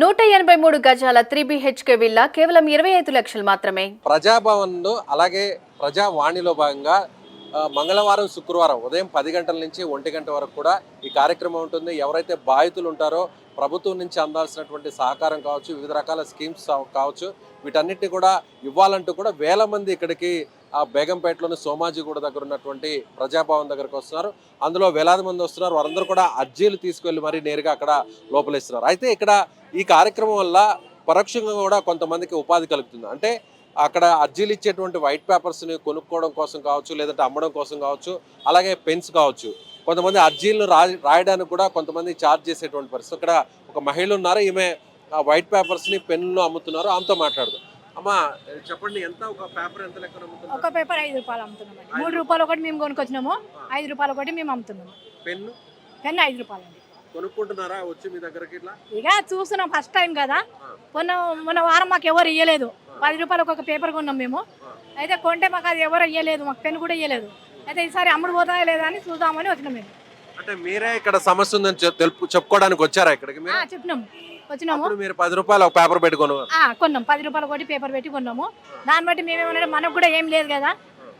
నూట ఎనభై మూడు గజాల త్రీ బిహెచ్కే విల్లా కేవలం ఇరవై ఐదు లక్షలు మాత్రమే. ప్రజాభవన్లో అలాగే ప్రజావాణిలో భాగంగా మంగళవారం శుక్రవారం ఉదయం పది గంటల నుంచి ఒంటి గంట వరకు కూడా ఈ కార్యక్రమం ఉంటుంది. ఎవరైతే బాధితులు ఉంటారో ప్రభుత్వం నుంచి అందాల్సినటువంటి సహకారం కావచ్చు వివిధ రకాల స్కీమ్స్ కావచ్చు వీటన్నిటిని కూడా ఇవ్వాలంటూ కూడా వేల మంది ఇక్కడికి ఆ బేగంపేటలోని సోమాజిగూడ దగ్గర ఉన్నటువంటి ప్రజాభవన్ దగ్గరకు వస్తున్నారు. అందులో వేలాది మంది వస్తున్నారు. వారందరూ కూడా అర్జీలు తీసుకెళ్ళి మరీ నేరుగా అక్కడ లోపలిస్తున్నారు. అయితే ఇక్కడ ఈ కార్యక్రమం వల్ల పరోక్షంగా కూడా కొంతమందికి ఉపాధి కలుగుతుంది. అంటే అక్కడ అర్జీలు ఇచ్చేటువంటి వైట్ పేపర్స్ని కొనుక్కోవడం కోసం కావచ్చు లేదంటే అమ్మడం కోసం కావచ్చు అలాగే పెన్స్ కావచ్చు. కొంతమంది అర్జీలను రాయడానికి కూడా కొంతమంది ఛార్జ్ చేసేటువంటి పరిస్థితి. ఇక్కడ ఒక మహిళ ఉన్నారు. ఈమె ఆ వైట్ పేపర్స్ని పెన్నులు అమ్ముతున్నారు. ఆమెతో మాట్లాడదాం. అమ్మా చెప్పండి ఎంత ఒక పేపర్ ఎంత లెక్కన అమ్ముతున్నారు? ఒక పేపర్ ఐదు రూపాయలు అమ్ముతున్నాం మూడు రూపాయలు. ఒకటి మేము కొనుక్కొచ్చినాము. ఐదు రూపాయలు ఒకటి మేము అమ్ముతున్నాము. పెన్ను? పెన్ ఐదు రూపాయలు అండి కొనుక్కుంటున్నారా? వచ్చి మీ దగ్గరకి ఇట్లా? ఇక చూస్తున్నాం ఫస్ట్ టైం కదా. మొన్న మొన్న వారం మాకు ఎవరు ఇవ్వలేదు పది రూపాయలకు ఒక పేపర్ కొన్నాం మేము. అయితే కొంటే మాకు అది ఎవరు ఇవ్వలేదు మాకు పెన్ కూడా ఇవ్వలేదు అయితే ఈసారి అమ్ముడు పోతాయా లేదా అని చూద్దామని వచ్చినాం మేము. అంటే మీరే ఇక్కడ సమస్య ఉందని తెలుపు చెప్పుకోవడానికి వచ్చారా ఇక్కడికి చెప్పినాం. వచ్చినాము. అప్పుడు మీరు పది రూపాయలు ఒక పేపర్ పెట్టుకోను ఆ, కొన్నాం. పది రూపాయలు ఒకటి పేపర్ పెట్టి కొన్నాము. దాన్ని బట్టి మేమేమన్నా మనకు కూడా ఏం లేదు కదా.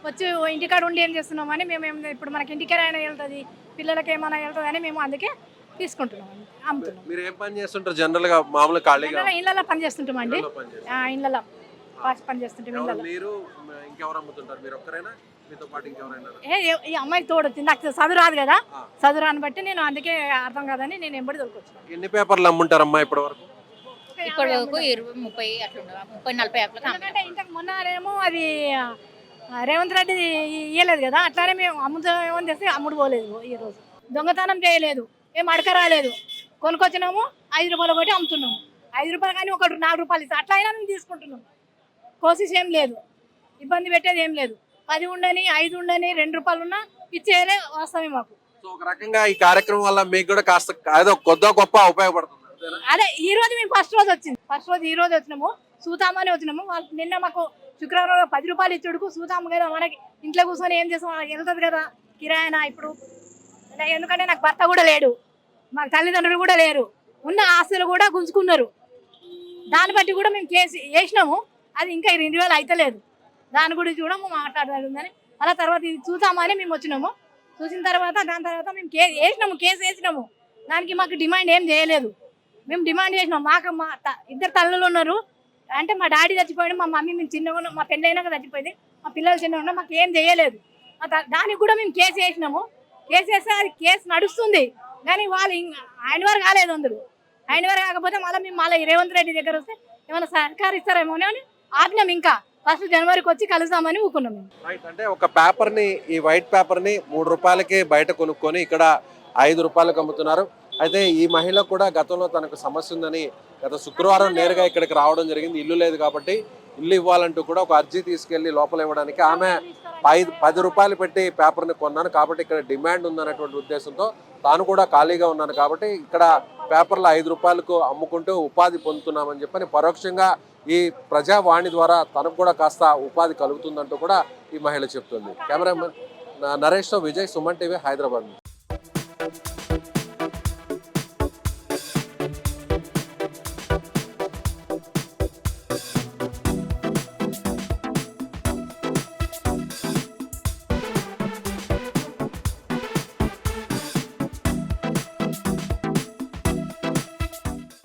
వచ్చి ఇంటికాడ ఉండి ఏం చేస్తున్నామని మేము ఏం ఇప్పుడు మనకి ఇంటికే అయినా వెళ్తుంది పిల్లలకి ఏమైనా వెళ్తుంది అని మేము అందుకే తీసుకుంటున్నాం అమ్ముతున్నాం. మీరు ఏం పని చేస్తుంటారు? జనరల్గా మామూలు ఖాళీగా ఇళ్ళలో పని చేస్తుంటామండి. ఇళ్ళలో పని చేస్తారు. ఇళ్ళలో పని చేస్తుంటాం ఎవరు ఇళ్ళలో మీరు మ- ఇంకెవరు అమ్ముతుంటారు? మీరు ఒక్కరైనా? మీతో పాటు ఇంకెవరైనా ఏ ఏ- ఈ అమ్మాయి తోడొచ్చింది నాకు చదువు రాదు కదా. చదువు రాని బట్టి నేను అందుకే అర్థం కాదని నేను ఎంబడి దొరికొచ్చాను ఎన్ని పేపర్లు అమ్ముంటారమ్మా ఇప్పటి వరకు? ఇప్పటి వరకు ఇరవై ముప్పై అట్లా ముప్పై నలభై అట్లా ఎందుకంటే ఇంతకు మొన్ననేమో అది ఆ, రేవంత్ రెడ్డి ఇయ్యలేదు కదా. అట్లానే మేము అమ్ముతామని తెస్తే అమ్ముడు పోలేదు ఈ రోజు. దొంగతనం చేయలేదు. ఏం అడక రాలేదు. కొనుక్కొచ్చినాము ఐదు రూపాయలు కొట్టి అమ్ముతున్నాము. ఐదు రూపాయలు కానీ ఒకటి నాలుగు రూపాయలు ఇస్తాం అట్లా అయినా మేము తీసుకుంటున్నాం. కోసిస్ ఏం లేదు. ఇబ్బంది పెట్టేది ఏం లేదు. పది ఉండని ఐదు ఉండని రెండు రూపాయలు ఉన్నా ఇచ్చేదే వాస్తవమే మాకు. సో ఒక రకంగా ఈ కార్యక్రమం వల్ల మీకు కూడా కాస్త ఏదో కొద్దో గొప్ప ఉపయోగపడుతుంది? అదే ఈ రోజు మేము ఫస్ట్ రోజు వచ్చింది. ఫస్ట్ రోజు ఈ రోజు వచ్చినాము. సూతామని వచ్చినాము. వాళ్ళు నిన్న మాకు శుక్రవారం పది రూపాయలు ఇచ్చుడుకు సూతాము కదా మనకి ఇంట్లో కూర్చొని ఏం చేస్తాం? వాళ్ళకి వెళ్తుంది కదా కిరాయనా ఇప్పుడు? ఎందుకంటే నాకు భర్త కూడా లేడు. మాకు తల్లిదండ్రులు కూడా లేరు. ఉన్న ఆస్తులు కూడా గుంజుకున్నారు. దాన్ని బట్టి కూడా మేము కేసు వేసినాము. అది ఇంకా రెండు వేలు అయితలేదు. దాని గురించి కూడా మేము మాట్లాడాలని అలా తర్వాత ఇది చూద్దామని మేము వచ్చినాము. చూసిన తర్వాత దాని తర్వాత మేము కేసు వేసినాము కేసు వేసినాము. దానికి మాకు డిమాండ్ ఏం చేయలేదు. మేము డిమాండ్ చేసినాం. మాకు మా త- ఇద్దరు తల్లులు ఉన్నారు. అంటే మా డాడీ చచ్చిపోయాడు మా మమ్మీ మేము చిన్నగా ఉన్నాం మా పెళ్ళి అయినాక చచ్చిపోయింది మా పిల్లలు చిన్నగా ఉన్నారు మాకు ఏం చేయలేదు. దానికి కూడా మేము కేసు వేసినాము. కేసు వేస్తే అది కేసు నడుస్తుంది. కానీ వాళ్ళు ఆయన వారు కాలేదు అందరు ఆయన వారు కాకపోతే మళ్ళీ మేము మళ్ళీ రేవంత్ రెడ్డి దగ్గర వస్తే ఏమైనా సహకారం ఇస్తారేమో అని ఆపినాం ఇంకా ఫస్ట్ జనవరికి వచ్చి కలుసామని ఊకున్నాం రైట్ అంటే ఒక పేపర్ని ఈ వైట్ పేపర్ని మూడు రూపాయలకి బయట కొనుక్కొని ఇక్కడ ఐదు రూపాయలకు అమ్ముతున్నారు. అయితే ఈ మహిళ కూడా గతంలో తనకు సమస్య ఉందని గత శుక్రవారం నేరుగా ఇక్కడికి రావడం జరిగింది. ఇల్లు లేదు కాబట్టి ఇల్లు ఇవ్వాలంటూ కూడా ఒక అర్జీ తీసుకెళ్ళి లోపల ఇవ్వడానికి ఆమె ఐదు పది రూపాయలు పెట్టి పేపర్ని కొన్నాను. కాబట్టి ఇక్కడ డిమాండ్ ఉందనేటువంటి ఉద్దేశంతో తాను కూడా ఖాళీగా ఉన్నాను. కాబట్టి ఇక్కడ పేపర్లు ఐదు రూపాయలకు అమ్ముకుంటూ ఉపాధి పొందుతున్నామని చెప్పని పరోక్షంగా ఈ ప్రజావాణి ద్వారా తనకు కూడా కాస్త ఉపాధి కలుగుతుందంటూ కూడా ఈ మహిళ చెప్తుంది. కెమెరామెన్ నరేష్తో విజయ్ సుమన్ టీవీ హైదరాబాద్